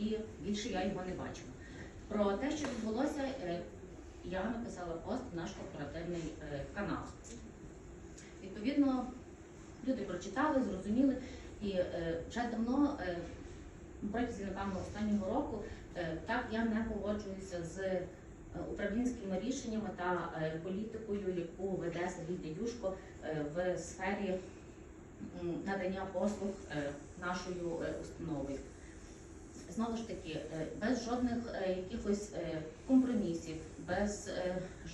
і більше я його не бачила. Про те, що відбулося, е, я написала пост в наш корпоративний е, канал. Відповідно, люди прочитали, зрозуміли, і е, вже давно, протягом, напевно, останнього року, так я не погоджуюся з управлінськими рішеннями та політикою, яку веде Сергій Дядюшко е, в сфері надання послуг нашою установою. Знову ж таки, е, без жодних е, якихось е, компромісів, без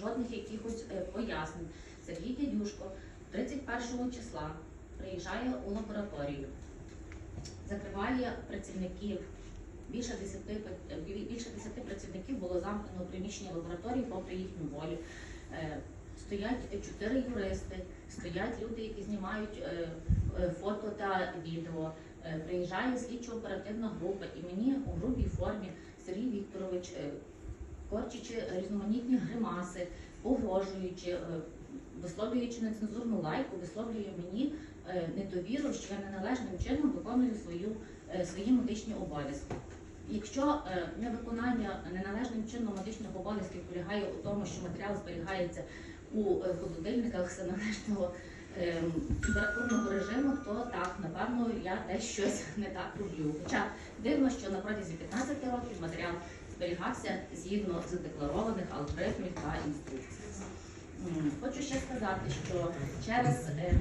жодних якихось пояснень, Сергій Дядюшко 31 числа приїжджає у лабораторію, закриває працівників. Більше 10, пе- е, більше 10 працівників було замкнено у приміщенні лабораторії попри їхню волю. Стоять чотири юристи, стоять люди, які знімають фото та відео. Е, Приїжджає слідчо-оперативна група, і мені у грубій формі Сергій Вікторович, е, корчачи різноманітні гримаси, погрожуючи, е, висловлюючи нецензурну лайку, висловлює мені е, недовіру, що я неналежним чином виконую свою, е, свої медичні обов'язки. Якщо е, невиконання неналежним чином медичних обов'язків полягає у тому, що матеріал зберігається у е, холодильниках всеналежного ем, температурного режиму, то так, напевно, я десь щось не так роблю. Хоча дивно, що на протязі 15 років матеріал зберігався згідно з декларованих алгоритмів та інструкцій. Хочу ще сказати, що через е,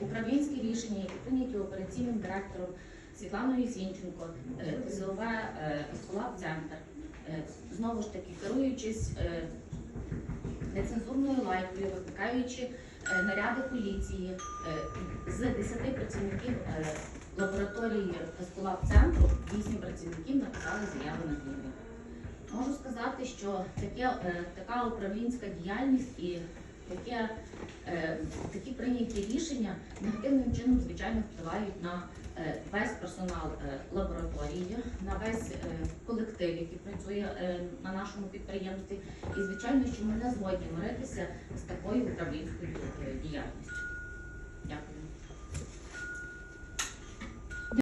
управлінські рішення, які прийняті операційним директором Світланою Зінченко, е, ТЗОВ е, Сколап Центр, е, знову ж таки керуючись е, нецензурною лайкою, викликаючи е, наряди поліції е, з 10 працівників е, лабораторії Сколап центру, 8 працівників написали заяви на звільнення. Можу сказати, що таке, е, така управлінська діяльність і таке, е, такі прийняті рішення негативним чином, звичайно, впливають на е, весь персонал е, лабораторії, на весь е, колектив, який працює е, на нашому підприємстві. І звичайно, що ми не згодні миритися з такою управлінською дією.